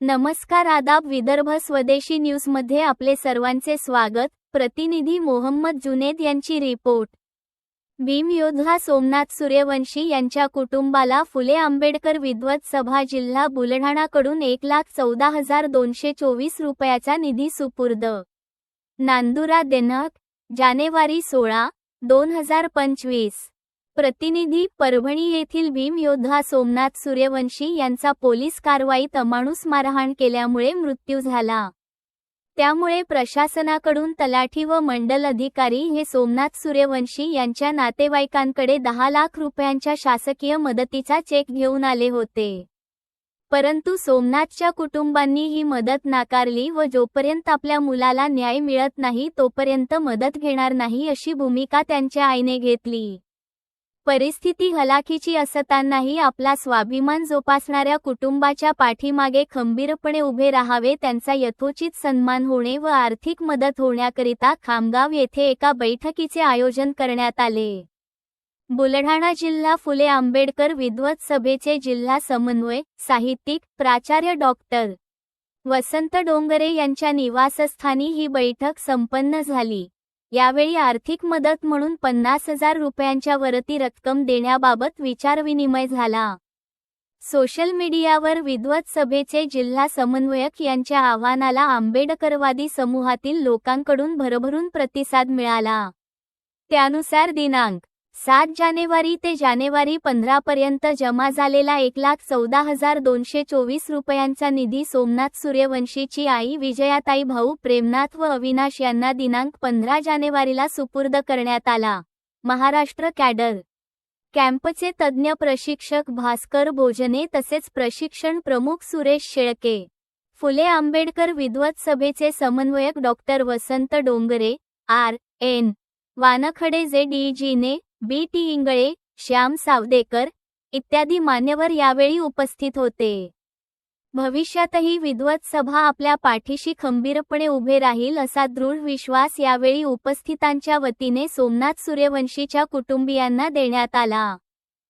नमस्कार आदाब विदर्भ स्वदेशी न्यूजमध्ये आपले सर्वांचे स्वागत. प्रतिनिधी मोहम्मद जुनेद यांची रिपोर्ट. भीमयोद्धा सोमनाथ सूर्यवंशी यांच्या कुटुंबाला फुले आंबेडकर विद्वत सभा जिल्हा बुलढाणाकडून एक लाख चौदा हजार दोनशे चोवीस रुपयाचा निधी सुपूर्द. नांदुरा दिनांक जानेवारी सोळा दोन हजार पंचवीस. प्रतिनिधी परभणी येथील भीमयोद्धा सोमनाथ सूर्यवंशी यांचा पोलीस कारवाईत अमाणूस मारहाण केल्यामुळे मृत्यू झाला. त्यामुळे प्रशासनाकडून तलाठी व मंडल अधिकारी हे सोमनाथ सूर्यवंशी यांच्या नातेवाईकांकडे दहा लाख रुपयांच्या शासकीय मदतीचा चेक घेऊन आले होते. परंतु सोमनाथच्या कुटुंबांनी ही मदत नाकारली व जोपर्यंत आपल्या मुलाला न्याय मिळत नाही तोपर्यंत मदत घेणार नाही अशी भूमिका त्यांच्या आईने घेतली. परिस्थिती हलाखीची असतानाही आपला स्वाभिमान जोपासणाऱ्या कुटुंबाच्या पाठीमागे खंबीरपणे उभे राहावे त्यांचा यथोचित सन्मान होणे व आर्थिक मदत होण्याकरिता खामगाव येथे एका बैठकीचे आयोजन करण्यात आले. बुलढाणा जिल्हा फुले आंबेडकर विद्वत सभेचे जिल्हा समन्वय साहित्यिक प्राचार्य डॉक्टर वसंत डोंगरे यांच्या निवासस्थानी ही बैठक संपन्न झाली. यावेळी आर्थिक मदत म्हणून पन्नास हजार रुपयांच्या वरती रक्कम देण्याबाबत विचारविनिमय झाला. सोशल मीडियावर विद्वत सभेचे जिल्हा समन्वयक यांच्या आव्हानाला आंबेडकरवादी समूहातील लोकांकडून भरभरून प्रतिसाद मिळाला. त्यानुसार दिनांक सात जानेवारी ते जानेवारी पंधरापर्यंत जमा झालेला एक लाख चौदा हजार दोनशे चोवीस रुपयांचा निधी सोमनाथ सूर्यवंशीची आई विजयाताई भाऊ प्रेमनाथ व अविनाश यांना दिनांक पंधरा जानेवारीला सुपूर्द करण्यात आला. महाराष्ट्र कॅडर. कॅम्पचे तज्ज्ञ प्रशिक्षक भास्कर भोजने तसेच प्रशिक्षण प्रमुख सुरेश शेळके फुले आंबेडकर विद्वत सभेचे समन्वयक doctor Vasant Dongre R. N. Wankhede J. D. जीने बी टी इंगळे श्याम सावदेकर इत्यादी मान्यवर यावेळी उपस्थित होते. भविष्यातही विद्वत सभा आपल्या पाठीशी खंबीरपणे उभे राहील असा दृढ विश्वास यावेळी उपस्थितांच्या वतीने सोमनाथ सूर्यवंशीच्या कुटुंबियांना देण्यात आला.